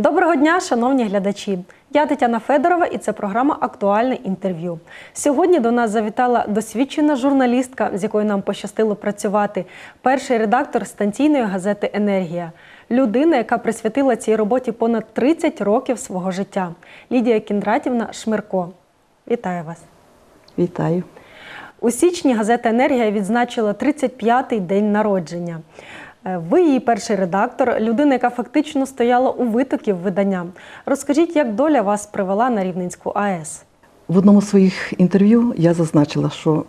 Доброго дня, шановні глядачі! Я Тетяна Федорова і це програма Актуальне інтерв'ю. Сьогодні до нас завітала досвідчена журналістка, з якою нам пощастило працювати, перший редактор станційної газети Енергія. Людина, яка присвятила цій роботі понад 30 років свого життя. Лідія Кіндратівна Шмирко. Вітаю вас! Вітаю. У січні газета Енергія відзначила 35-й день народження. Е, Ви її перший редактор, людина, яка фактично стояла у витоків видання. Розкажіть, як доля вас привела на Рівненську АЕС? В одному з своїх інтерв'ю я зазначила, що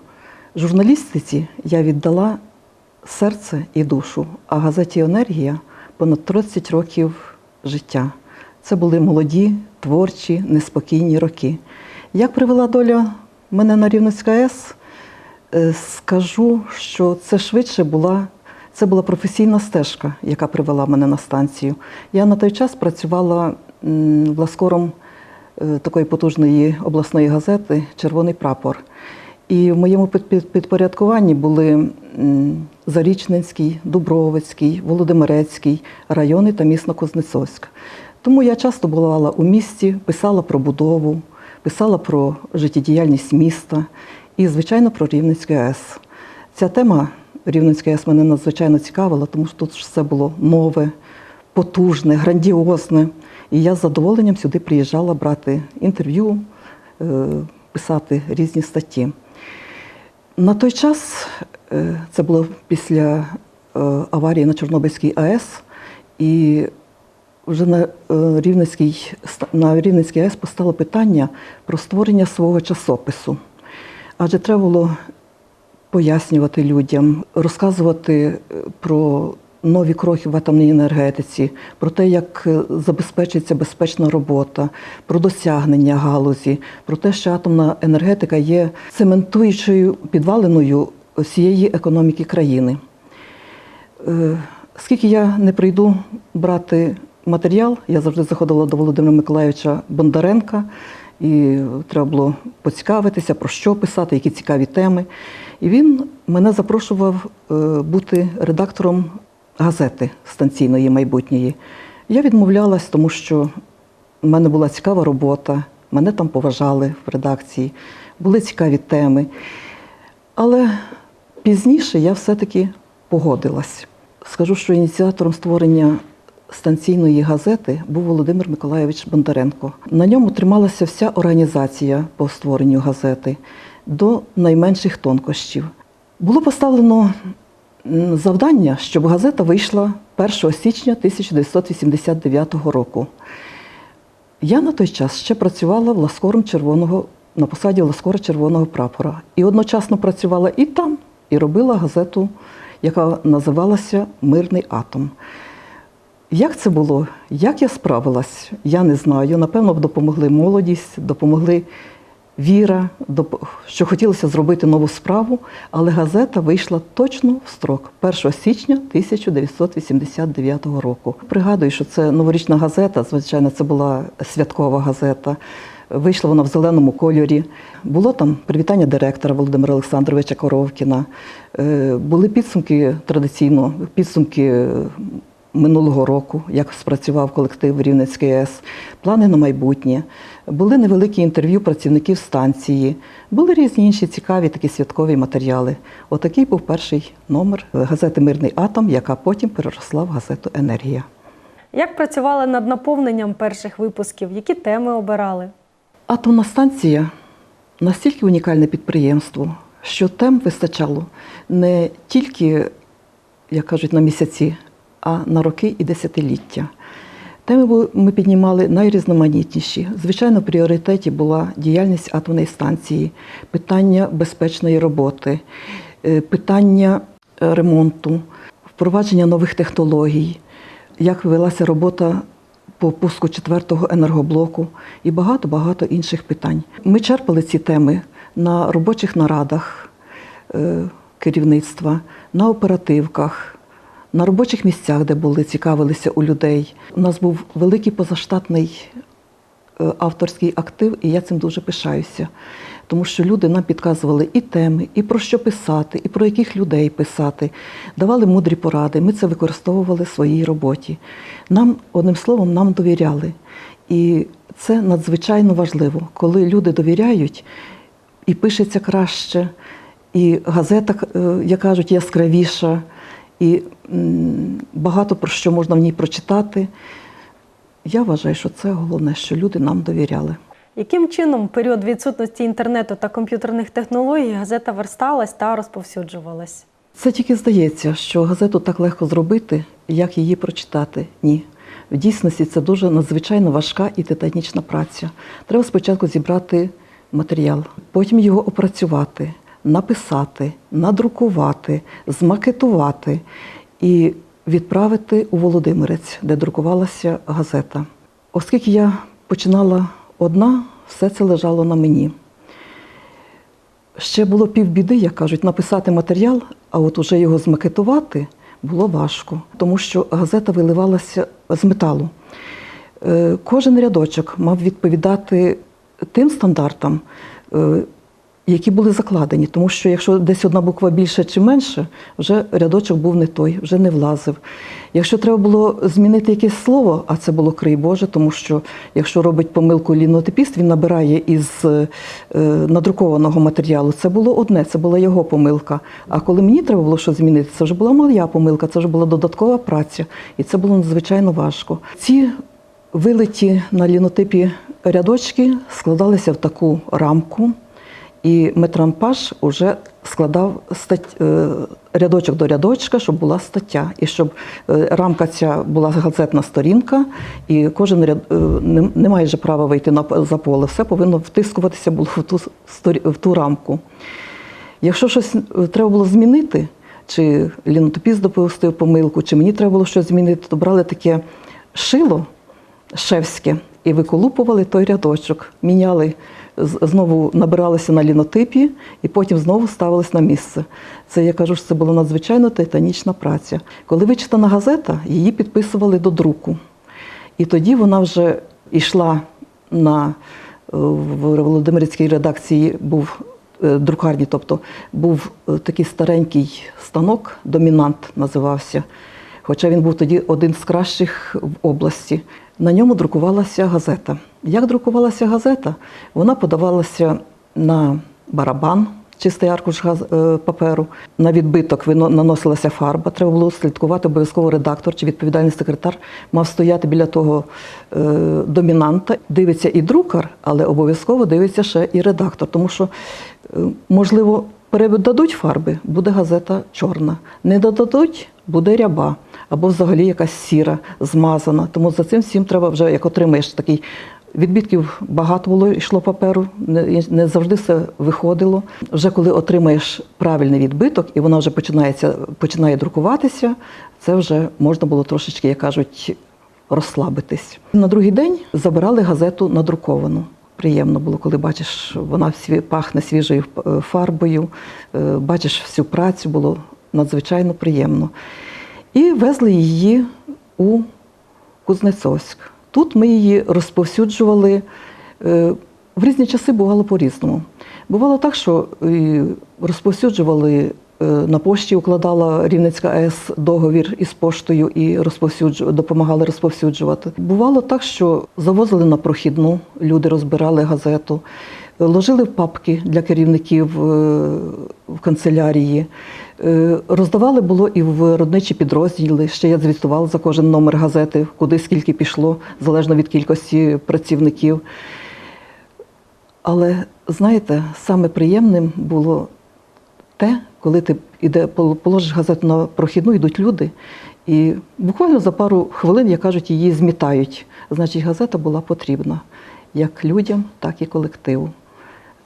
журналістиці я віддала серце і душу, а газеті Енергія понад 30 років життя. Це були молоді, творчі, неспокійні роки. Як привела доля мене на Рівненську АЕС, Е, скажу, що це швидше була. Це була професійна стежка, яка привела мене на станцію. Я на той час працювала власкором е, такої потужної обласної газети Червоний прапор. І в моєму під- під- підпорядкуванні були Зарічненський, Дубровицький, Володимирецький райони та місто Кузнецовськ. Тому я часто бувала у місті, писала про будову, писала про життєдіяльність міста і, звичайно, про Рівненську АЕС. Ця тема Рівненська АЕС мене надзвичайно цікавила, тому що тут все було нове, потужне, грандіозне. І я з задоволенням сюди приїжджала брати інтерв'ю, е, писати різні статті. На той час е, це було після е, аварії на Чорнобильській АЕС, і вже на Рівненській, на Рівненській АЕС постало питання про створення свого часопису. Адже треба було пояснювати людям, розказувати е, про нові кроки в атомній енергетиці, про те, як е, забезпечується безпечна робота, про досягнення галузі, про те, що атомна енергетика є цементуючою підвалиною всієї економіки країни. Е, Скільки я не прийду брати матеріал, я завжди заходила до Володимира Миколайовича Бондаренка, і треба було поцікавитися, про що писати, які цікаві теми. І він мене запрошував е, бути редактором газети станційної майбутньої. Я відмовлялась, тому що в мене була цікава робота, мене там поважали в редакції, були цікаві теми. Але пізніше я все-таки погодилась. Скажу, що ініціатором створення станційної газети був Володимир Миколайович Бондаренко. На ньому трималася вся організація по створенню газети до найменших тонкощів. Було поставлено завдання, щоб газета вийшла 1 січня 1989 року. Я на той час ще працювала власкором червоного на посаді власкора червоного прапора. І одночасно працювала і там, і робила газету, яка називалася Мирний атом. Як це було? Як я справилась? Я не знаю. Напевно, допомогли молодість, допомогли віра, що хотілося зробити нову справу, але газета вийшла точно в строк 1 січня 1989 року. Пригадую, що це новорічна газета, звичайно, це була святкова газета. Вийшла вона в зеленому кольорі. Було там привітання директора Володимира Олександровича Коровкіна. Е, Були підсумки традиційно, підсумки минулого року, як спрацював колектив Рівненської АЕС, плани на майбутнє. Були невеликі інтерв'ю працівників станції, були різні інші цікаві такі святкові матеріали. Отакий був перший номер газети Мирний атом, яка потім переросла в газету Енергія. Як працювали над наповненням перших випусків? Які теми обирали? Атомна станція настільки унікальне підприємство, що тем вистачало не тільки, як кажуть, на місяці, а на роки і десятиліття. Теми ми піднімали найрізноманітніші. Звичайно, в пріоритеті була діяльність атомної станції, питання безпечної роботи, е, питання е, ремонту, впровадження нових технологій, як велася робота по пуску четвертого енергоблоку і багато-багато інших питань. Ми черпали ці теми на робочих нарадах е, керівництва, на оперативках, на робочих місцях, де були, цікавилися у людей. У нас був великий позаштатний е, авторський актив, і я цим дуже пишаюся. тому що люди нам підказували і теми, і про що писати, і про яких людей писати, давали мудрі поради. Ми це використовували в своїй роботі. Нам, одним словом, нам довіряли. І це надзвичайно важливо, коли люди довіряють і пишеться краще, і газета, е, як кажуть, яскравіша, і багато про що можна в ній прочитати. Я вважаю, що це головне, що люди нам довіряли. Яким чином в період відсутності інтернету та комп'ютерних технологій газета версталась та розповсюджувалась? Це тільки здається, що газету так легко зробити, як її прочитати. Ні. В дійсності це дуже надзвичайно важка і титанічна праця. Треба спочатку зібрати матеріал, потім його опрацювати, написати, надрукувати, змакетувати і відправити у Володимирець, де друкувалася газета. Оскільки я починала одна, все це лежало на мені. Ще було півбіди, як кажуть, написати матеріал, а от уже його змакетувати було важко, тому що газета виливалася з металу. Е, Кожен рядочок мав відповідати тим стандартам, е, які були закладені. Тому що якщо десь одна буква більше чи менше, вже рядочок був не той, вже не влазив. Якщо треба було змінити якесь слово, а це було крий Боже, тому що якщо робить помилку лінотипіст, він набирає із е, надрукованого матеріалу. Це було одне, це була його помилка. А коли мені треба було щось змінити, це вже була моя помилка, це вже була додаткова праця, і це було надзвичайно важко. Ці вилиті на лінотипі рядочки складалися в таку рамку. І метрампаж вже складав стать, е, рядочок до рядочка, щоб була стаття, і щоб е, рамка ця була газетна сторінка, і кожен ряд е, не, має же права вийти на за поле. Все повинно втискуватися було в ту в ту рамку. Якщо щось треба було змінити, чи лінотопіст допустив помилку, чи мені треба було щось змінити, то брали таке шило шевське і виколупували той рядочок, міняли, знову набиралися на лінотипі і потім знову ставились на місце. Це я кажу, що це була надзвичайно титанічна праця. Коли вичитана газета, її підписували до друку. І тоді вона вже йшла на е, в Володимирській редакції був е, друкарні, тобто був е, такий старенький станок, домінант називався. Хоча він був тоді один з кращих в області. На ньому друкувалася газета. Як друкувалася газета? Вона подавалася на барабан, чистий аркуш е, паперу. На відбиток наносилася фарба. Треба було слідкувати обов'язково редактор чи відповідальний секретар мав стояти біля того е, домінанта. Дивиться і друкар, але обов'язково дивиться ще і редактор, тому що, е, можливо, передадуть фарби, буде газета чорна. Не додадуть, буде ряба або взагалі якась сіра, змазана. Тому за цим всім треба вже, як отримаєш такий. Відбитків багато було йшло паперу, не, не завжди все виходило. Вже коли отримаєш правильний відбиток, і вона вже починається, починає друкуватися, це вже можна було трошечки, як кажуть, розслабитись. На другий день забирали газету надруковану. Приємно було, коли бачиш, вона пахне свіжою е, фарбою, е, бачиш всю працю, було надзвичайно приємно. І везли її у Кузнецовськ. Тут ми її розповсюджували. е, В різні часи бувало по-різному. Бувало так, що е, розповсюджували е, на пошті, укладала Рівненська АЕС договір із поштою і розповсюджу, допомагали розповсюджувати. Бувало так, що завозили на прохідну, люди розбирали газету, ложили в папки для керівників в канцелярії. Е, Роздавали було і в виробничі підрозділи. Ще я звітувала за кожен номер газети, куди скільки пішло, залежно від кількості працівників. Але знаєте, саме приємним було те, коли ти іде, положиш газету на прохідну, йдуть люди, і буквально за пару хвилин, як кажуть, її змітають. Значить, газета була потрібна як людям, так і колективу.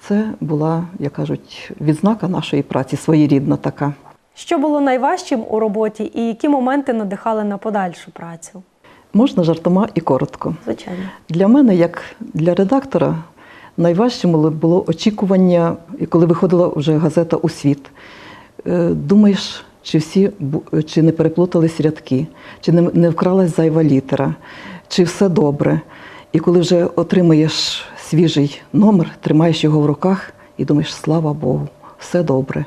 Це була, як кажуть, відзнака нашої праці, своєрідна така. Що було найважчим у роботі і які моменти надихали на подальшу працю? Можна жартома і коротко. Звичайно. Для мене, як для редактора, найважчим було- очікування, коли виходила вже газета у світ. Е, Думаєш, чи всі чи не переплутались рядки, чи не вкралась зайва літера, чи все добре. І коли вже отримаєш свіжий номер, тримаєш його в руках і думаєш, слава Богу, все добре.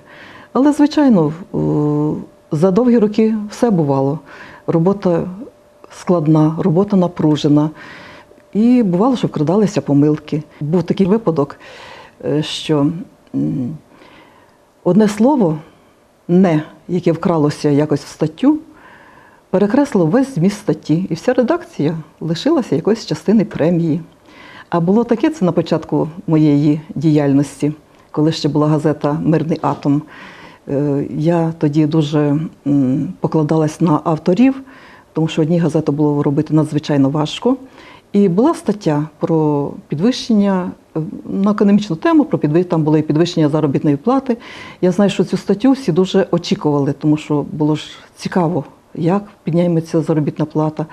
Але, звичайно, е, за довгі роки все бувало. Робота складна, робота напружена. І бувало, що вкрадалися помилки. Був такий випадок, е, що одне слово не, яке вкралося якось в статтю, перекреслило весь зміст статті, і вся редакція лишилася якоїсь частини премії. А було таке це на початку моєї діяльності, коли ще була газета Мирний атом. Е, Я тоді дуже покладалась на авторів, тому що одній газету було робити надзвичайно важко. І була стаття про підвищення е, на економічну тему, про підвищення, там було і підвищення заробітної плати. Я знаю, що цю статтю всі дуже очікували, тому що було ж цікаво, як піднімається заробітна плата.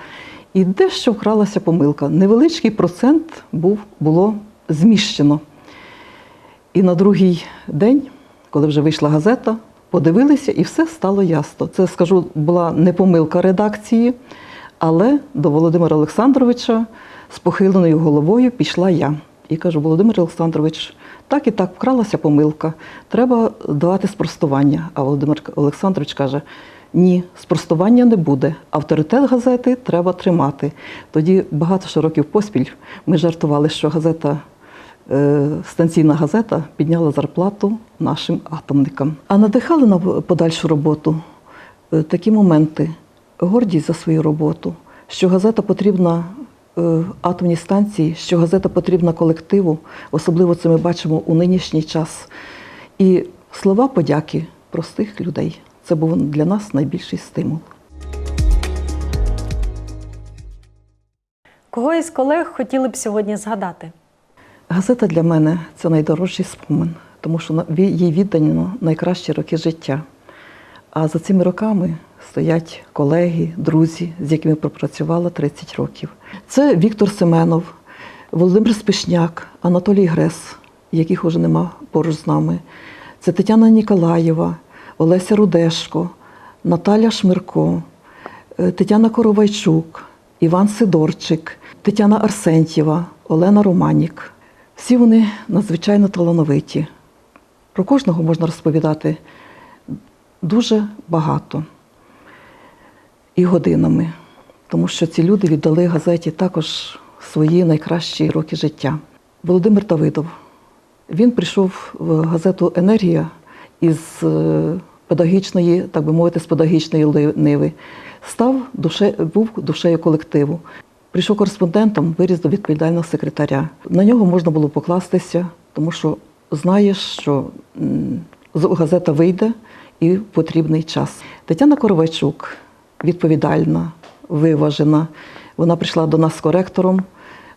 І дещо вкралася помилка. Невеличкий процент був, було зміщено. І на другий день, коли вже вийшла газета, подивилися, і все стало ясно. Це, скажу, була не помилка редакції, але до Володимира Олександровича з похиленою головою пішла я. І кажу, Володимир Олександрович, так і так вкралася помилка. Треба давати спростування. А Володимир Олександрович каже: ні, спростування не буде. Авторитет газети треба тримати. Тоді багато що років поспіль ми жартували, що газета е, станційна газета підняла зарплату нашим атомникам. А надихали на подальшу роботу е, такі моменти, гордість за свою роботу, що газета потрібна е, атомній станції, що газета потрібна колективу, особливо це ми бачимо у нинішній час. І слова подяки простих людей. Це був для нас найбільший стимул. Кого із колег хотіли б сьогодні згадати? Газета для мене це найдорожчий спомин, тому що їй віддано найкращі роки життя. А за цими роками стоять колеги, друзі, з якими пропрацювала 30 років. Це Віктор Семенов, Володимир Спишняк, Анатолій Грес, яких уже нема поруч з нами. Це Тетяна Ніколаєва, Олеся Рудешко, Наталя Шмирко, е, Тетяна Коровайчук, Іван Сидорчик, Тетяна Арсентьєва, Олена Романік. Всі вони надзвичайно талановиті. Про кожного можна розповідати дуже багато і годинами, тому що ці люди віддали газеті також свої найкращі роки життя. Володимир Давидов. Він прийшов в газету Енергія із е, педагогічної, так би мовити, з педагогічної ниви. Став душе, був душею колективу. Прийшов кореспондентом, виріс до відповідального секретаря. На нього можна було покластися, тому що знаєш, що газета вийде і потрібний час. Тетяна Коровайчук відповідальна, виважена. Вона прийшла до нас з коректором.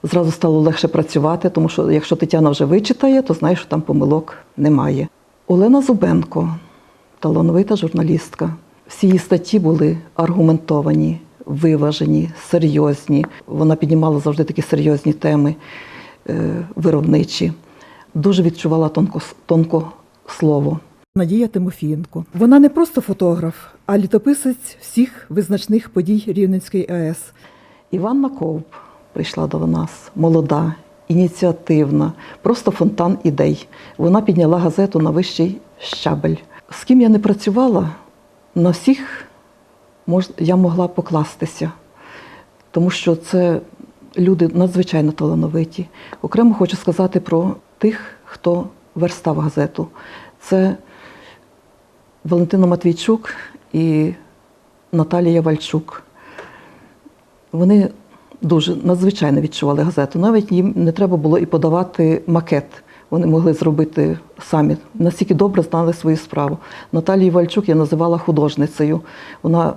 Зразу стало легше працювати, тому що якщо Тетяна вже вичитає, то знаєш, що там помилок немає. Олена Зубенко, талановита журналістка. Всі її статті були аргументовані, виважені, серйозні. Вона піднімала завжди такі серйозні теми е, виробничі. Дуже відчувала тонко, тонко слово. Надія Тимофієнко. Вона не просто фотограф, а літописець всіх визначних подій Рівненської АЕС. Іванна Ковб прийшла до нас, молода, ініціативна, просто фонтан ідей. Вона підняла газету на вищий щабель. З ким я не працювала, на всіх я могла покластися, тому що це люди надзвичайно талановиті. Окремо хочу сказати про тих, хто верстав газету. Це Валентина Матвійчук і Наталія Вальчук. Вони дуже надзвичайно відчували газету. Навіть їм не треба було і подавати макет. Вони могли зробити самі. Настільки добре знали свою справу. Наталію Вальчук я називала художницею. Вона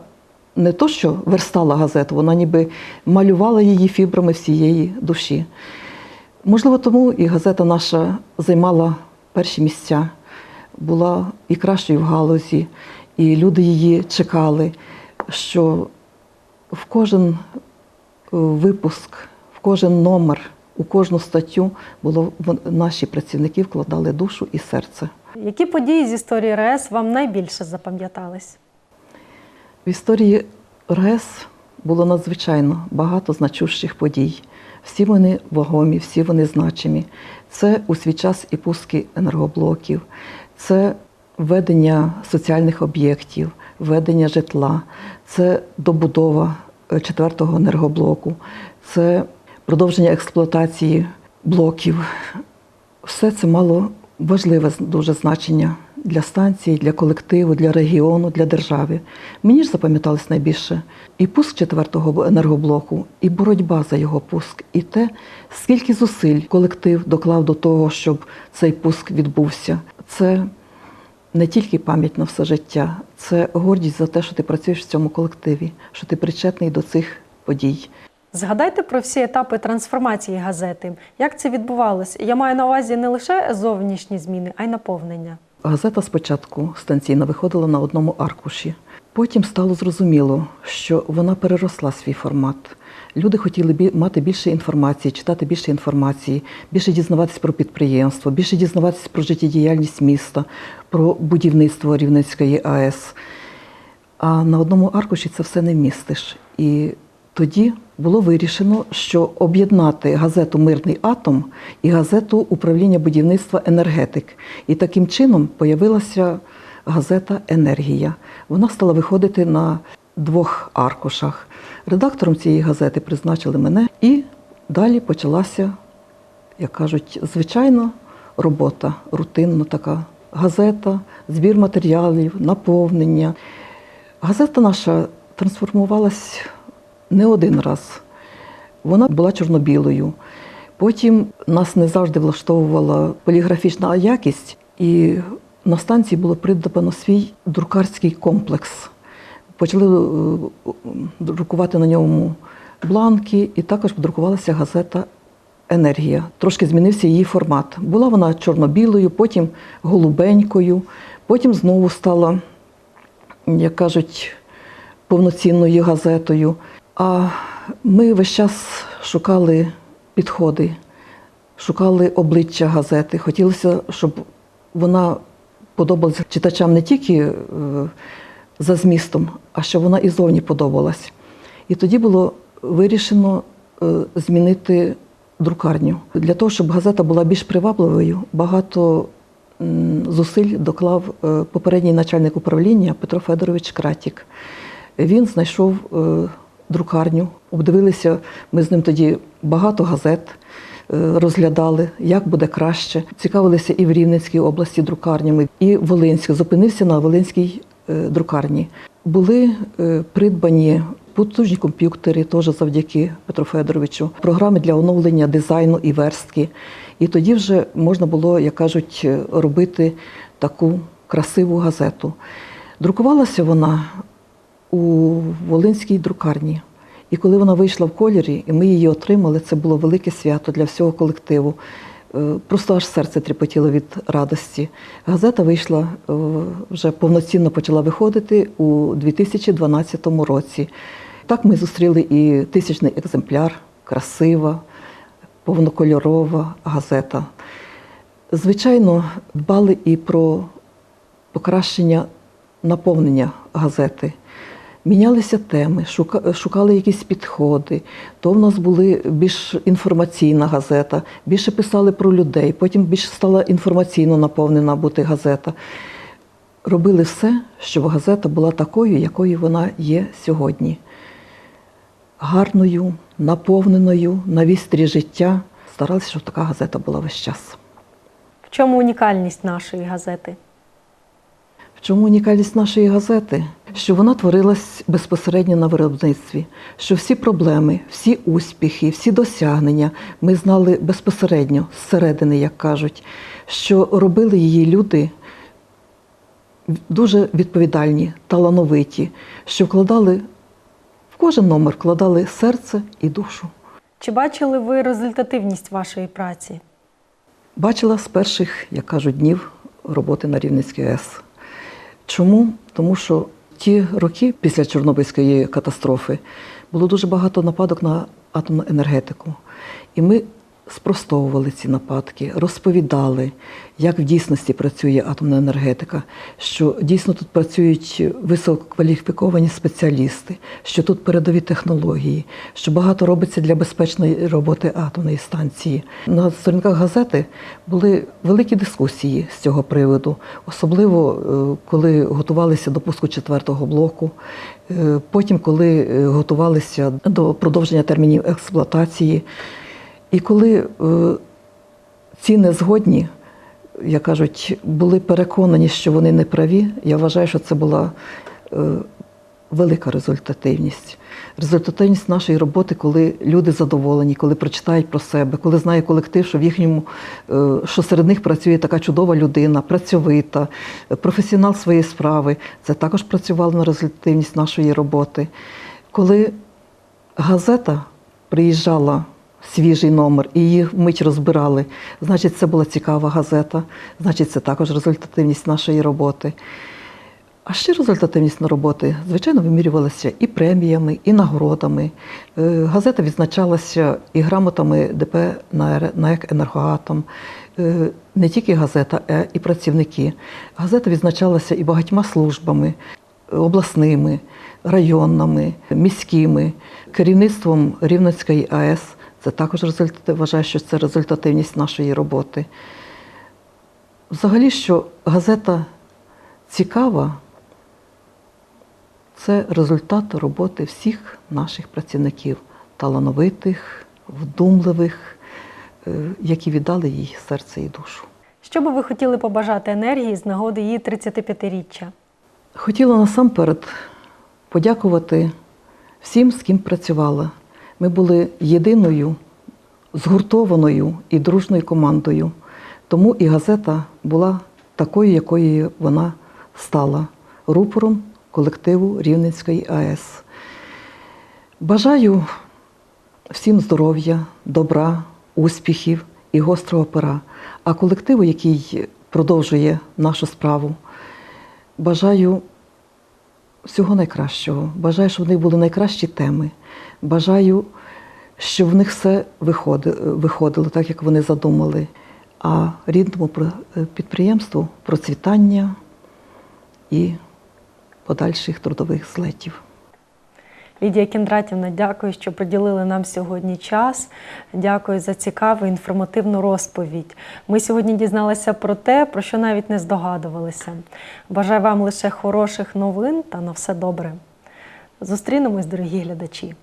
не то, що верстала газету, вона ніби малювала її фібрами всієї душі. Можливо, тому і газета наша займала перші місця, була і кращою в галузі, і люди її чекали, що в кожен випуск, в кожен номер, у кожну статтю було наші працівники вкладали душу і серце. Які події з історії РАЕС вам найбільше запам'ятались? В історії РГЕС було надзвичайно багато значущих подій. всі вони вагомі, всі вони значимі. Це у свій час і пуски енергоблоків, це введення соціальних об'єктів, введення житла, це добудова четвертого енергоблоку, це продовження експлуатації блоків. Все це мало важливе дуже значення для станції, для колективу, для регіону, для держави. Мені ж запам'яталось найбільше і пуск четвертого енергоблоку, і боротьба за його пуск, і те, скільки зусиль колектив доклав до того, щоб цей пуск відбувся. Це не тільки пам'ять на все життя, це гордість за те, що ти працюєш в цьому колективі, що ти причетний до цих подій. Згадайте про всі етапи трансформації газети. Як це відбувалось? Я маю на увазі не лише зовнішні зміни, а й наповнення. Газета спочатку станційна виходила на одному аркуші. Потім стало зрозуміло, що вона переросла свій формат. Люди хотіли мати більше інформації, читати більше інформації, більше дізнаватися про підприємство, більше дізнаватися про життєдіяльність міста, про будівництво Рівненської АЕС. А на одному аркуші це все не вмістиш. І тоді було вирішено, що об'єднати газету Мирний атом і газету управління будівництва енергетик. І таким чином появилася газета Енергія. Вона стала виходити на двох аркушах. Редактором цієї газети призначили мене, і далі почалася, як кажуть, звичайна робота, рутинна така газета, збір матеріалів, наповнення. Газета наша трансформувалась не один раз. Вона була чорно-білою. Потім нас не завжди влаштовувала поліграфічна якість, і на станції було придбано свій друкарський комплекс. Почали е, друкувати на ньому бланки, і також друкувалася газета Енергія. Трошки змінився її формат. Була вона чорно-білою, потім голубенькою, потім знову стала як кажуть, повноцінною газетою. А ми весь час шукали підходи, шукали обличчя газети. Хотілося, щоб вона подобалася читачам не тільки е, за змістом, а щоб вона і зовні подобалась. І тоді було вирішено е, змінити друкарню. Для того, щоб газета була більш привабливою, багато зусиль доклав е, попередній начальник управління Петро Федорович Кратік. Він знайшов е, друкарню, обдивилися ми з ним тоді багато газет. Розглядали, як буде краще. Цікавилися і в Рівненській області друкарнями, і Волинській. Зупинився на Волинській друкарні. Були е, придбані потужні комп'ютери, теж завдяки Петру Федоровичу, програми для оновлення дизайну і верстки. І тоді вже можна було, як кажуть, е, робити таку красиву газету. Друкувалася вона у Волинській друкарні. І коли вона вийшла в кольорі, і ми її отримали, це було велике свято для всього колективу. Е, Просто аж серце тріпотіло від радості. Газета вийшла е, вже повноцінно почала виходити у 2012 році. Так ми зустріли і тисячний екземпляр, красива, повнокольорова газета. Звичайно, дбали і про покращення наповнення газети. Мінялися теми, шукали якісь підходи. То в нас були більш інформаційна газета, більше писали про людей, потім більш стала інформаційно наповнена бути газета. Робили все, щоб газета була такою, якою вона є сьогодні. Гарною, наповненою, на вістрі життя. Старалися, щоб така газета була весь час. В чому унікальність нашої газети? В чому унікальність нашої газети? Що вона творилась безпосередньо на виробництві, що всі проблеми, всі успіхи, всі досягнення ми знали безпосередньо зсередини, як кажуть, що робили її люди дуже відповідальні, талановиті, що вкладали в кожен номер вкладали серце і душу. Чи бачили ви результативність вашої праці? Бачила з перших, як кажуть, днів роботи на Рівненській АЕС. Чому? Тому що ті роки після Чорнобильської катастрофи було дуже багато нападок на атомну енергетику. І ми спростовували ці нападки, розповідали, як в дійсності працює атомна енергетика, що дійсно тут працюють висококваліфіковані спеціалісти, що тут передові технології, що багато робиться для безпечної роботи атомної станції. На сторінках газети були великі дискусії з цього приводу, особливо е, коли готувалися до пуску четвертого блоку. Е, Потім, коли е, готувалися до продовження термінів експлуатації, і коли е, ці незгодні, як кажуть, були переконані, що вони не праві, я вважаю, що це була е, велика результативність. Результативність нашої роботи, коли люди задоволені, коли прочитають про себе, коли знає колектив, що в їхньому, е, що серед них працює така чудова людина, працьовита, професіонал своєї справи. Це також працювало на результативність нашої роботи. Коли газета приїжджала свіжий номер і її вмить розбирали, значить, це була цікава газета, значить, це також результативність нашої роботи. А ще результативність на роботи, звичайно, вимірювалася і преміями, і нагородами. Е, Газета відзначалася і грамотами ДП на «Енергоатом». Е, Не тільки газета, а і працівники. Газета відзначалася і багатьма службами е, обласними, районними, міськими, керівництвом Рівненської АЕС. Це також результат, вважаю, що це результативність нашої роботи. Взагалі, що газета цікава, це результат роботи всіх наших працівників, талановитих, вдумливих, е, які віддали їй серце і душу. Що би ви хотіли побажати енергії з нагоди її 35-річчя? Хотіла насамперед подякувати всім, з ким працювала. Ми були єдиною, згуртованою і дружною командою. Тому і газета була такою, якою вона стала рупором колективу Рівненської АЕС. Бажаю всім здоров'я, добра, успіхів і гострого пера. А колективу, який продовжує нашу справу, бажаю всього найкращого. Бажаю, щоб в них були найкращі теми. Бажаю, щоб в них все виходило так, як вони задумали. А рідному підприємству процвітання і подальших трудових злетів. Лідія Кіндратівна, дякую, що приділили нам сьогодні час. Дякую за цікаву інформативну розповідь. Ми сьогодні дізналися про те, про що навіть не здогадувалися. Бажаю вам лише хороших новин та на все добре. Зустрінемось, дорогі глядачі.